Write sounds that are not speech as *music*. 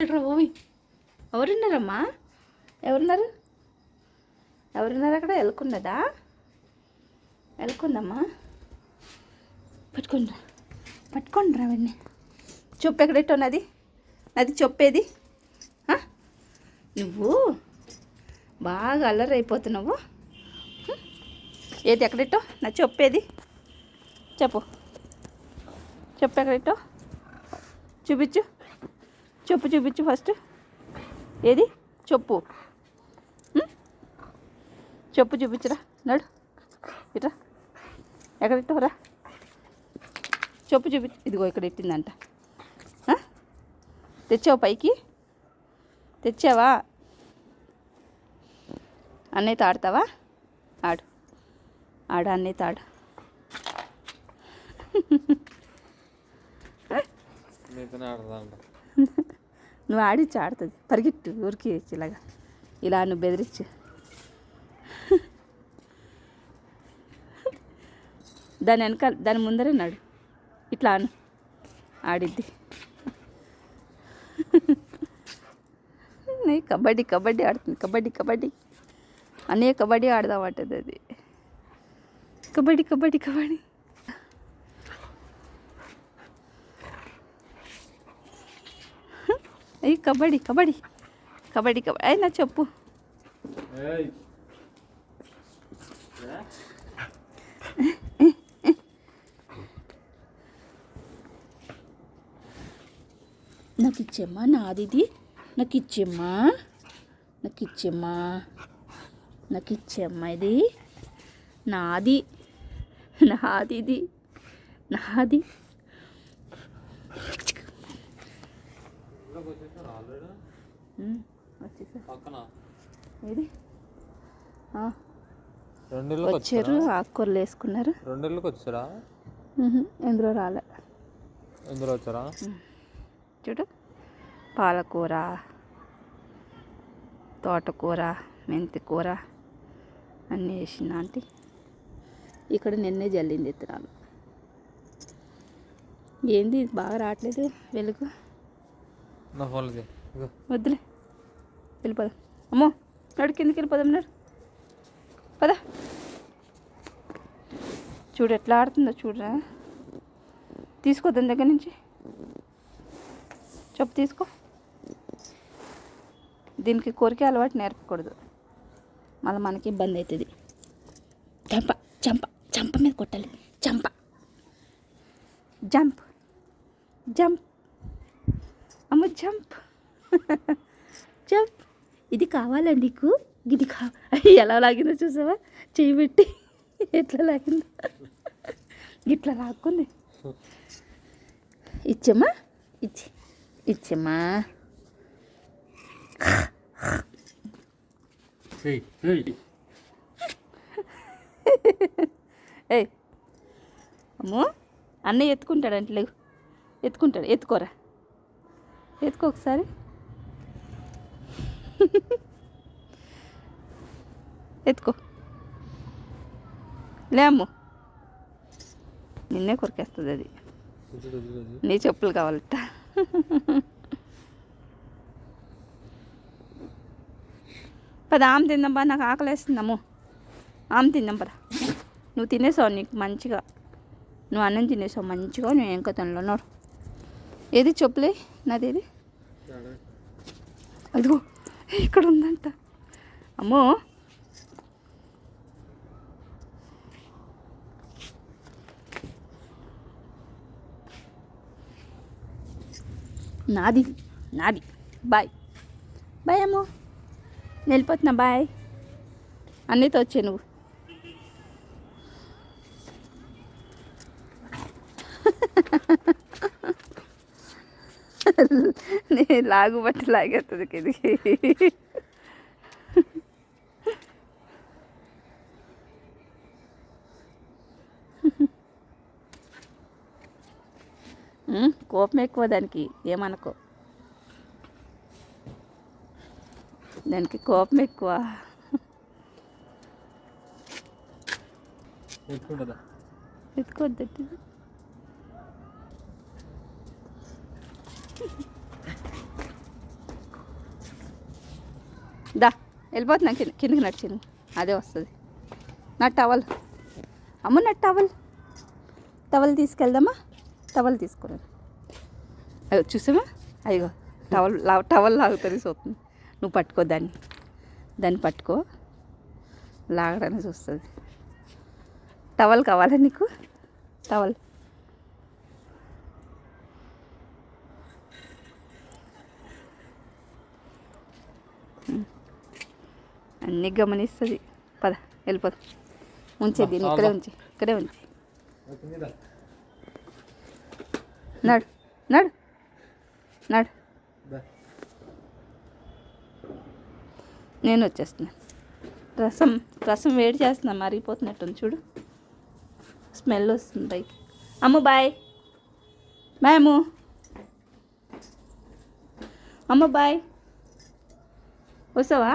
ఓవి ఎవరున్నారమ్మా? ఎవరున్నారు? ఎవరున్నారు అక్కడ? ఎలుకున్నదా ఎలుకుందమ్మా? పట్టుకుండ్రా పట్టుకుండ్రా అవన్నీ చెప్పు ఎక్కడెట్టో నది? నది చెప్పేది? నువ్వు బాగా అల్లరి అయిపోతున్నావు. ఏది ఎక్కడెట్టో నా చెప్పేది. చెప్పు. చెప్పు ఎక్కడెట్టో చూపించు. చెప్పు చూపించు ఫస్ట్ ఏది? చెప్పు? చెప్పు చూపించురా. నడు. ఇట్రా. ఎక్కడ ఇట్టవరా చెప్పు చూపించు. ఇదిగో ఇక్కడ ఎట్టిందంట ఆ? తెచ్చావు పైకి? తెచ్చావా? అన్నయ్యతో ఆడతావా ఆడు. ఆడు అన్నయ్యతో ఆడు ఆడదాంట *laughs* నువ్వు ఆడిచ్చి ఆడుతుంది. పరిగెట్టు ఊరికి ఇలాగా. ఇలా నువ్వు బెదిరించు. దాని వెనకాల దాని ముందరే నాడు. ఇట్లా అను ఆడిద్ది. కబడ్డీ కబడ్డీ ఆడుతుంది. కబడ్డీ కబడ్డీ. అనే కబడ్డీ ఆడదామంటది అది. కబడ్డీ కబడ్డీ కబడ్డీ. అయ్యి కబడ్డీ కబడ్డీ కబడ్డీ కబడ్డీ అయినా చెప్పు. ఏయ్. నాకు ఇచ్చేమ్మా నాది ఇది నాకు ఇచ్చేమ్మా నాకు ఇచ్చేమ్మా నాకు ఇచ్చేమ్మా ఇది. నాది నాది ఇది నాది. ఏది? ఆ, రెండిళ్ళకి వచ్చారు ఆకుకూరలు వేసుకున్నారు. రెండిళ్ళకి వచ్చారా? ఎందులో రాలే. ఎందులో వచ్చారా? చూడు. పాలకూర తోటకూర మెంతి కూర అన్నీ వేసిన ఆంటీ. ఇక్కడ నిన్నే జల్లింది విత్తనాలు ఏంది ఇది బాగా రావట్లేదు వెలుగు? నా ఫోన్లకి వద్దులే. వెళ్ళిపోదాం. అమ్మో నడు కిందకి వెళ్ళిపోదాం నడు పద. చూడు ఎట్లా ఆడుతుందో చూడరా. తీసుకోద్దాం దగ్గర నుంచి. చెప్పు తీసుకో. దీనికి కోరిక అలవాటు నేర్పకూడదు. మళ్ళీ మనకి ఇబ్బంది అవుతుంది. చంప చంప చంప మీద కొట్టాలి. చంప. జంప్. జంప్. అమ్మ జంప్. జంప్. ఇది కావాలా నీకు? ఇది కా ఎలా లాగిందో చూసావా? చేయి పెట్టి. ఎట్లా లాగిందో. ఇట్లా లాక్కుంది. ఇచ్చమ్మా. ఇచ్చి ఇచ్చమ్మా. ఏయ్ అమ్మో. అన్నయ్య ఎత్తుకుంటాడు అంటే లేవు. ఎత్తుకుంటాడు. ఎత్తుకోరా. ఎత్తుకో ఒకసారి. ఎత్తుకో. లేమ్ము నిన్నే కొరికేస్తుంది అది. నీ చెప్పులు కావాలట. పద ఆమె తిందాంపా నాకు ఆకలేస్తుందమ్ము ఆమె తిందాం పద. నువ్వు తినేసావు నీకు మంచిగా. నువ్వు అన్నం తినేసావు మంచిగా నువ్వు ఇంకా తినలేనాడు ఏది చెప్పులే? నాది ఆడ. అదిగో ఇక్కడ ఉందంట. అమ్మో. నాది నాది. బాయ్. బాయ్ అమ్మో. నేను వెళ్ళిపోతున్నా బాయ్. అన్నీతో వచ్చే నువ్వు. *laughs* *laughs* నేను లాగు బట్టి లాగేస్తుంది కిందికి కోపం ఎక్కువ దానికి ఏమనుకో? దానికి కోపం ఎక్కువ. ఎత్తుకోద్దు దా వెళ్ళిపోతున్నా కింద కిందకి నడిచింది అదే వస్తుంది. నా టవల్. అమ్మ నా టవల్. టవల్ తీసుకెళ్దామా? టవల్ తీసుకున్నాను అయ్యో చూసామా అయ్యో టవల్ లా టవల్ లాగుతుంది చూస్తుంది. నువ్వు పట్టుకో దాన్ని. దాన్ని పట్టుకో. లాగడానికి చూస్తుంది. టవల్ కావాలా నీకు? టవల్. అన్నీ గమనిస్తుంది. పద వెళ్ళిపోదు. ఉంచే దీన్ని ఇక్కడే ఉంచి ఇక్కడే ఉంచి. నడు నడు నడు. నేను వచ్చేస్తున్నా. రసం రసం వేడి చేస్తున్నా మరిగిపోతున్నట్టుంది చూడు. స్మెల్ వస్తుంది పైకి. అమ్ము బాయ్. బాయ్ అమ్ము. అమ్మ బాయ్. వస్తావా?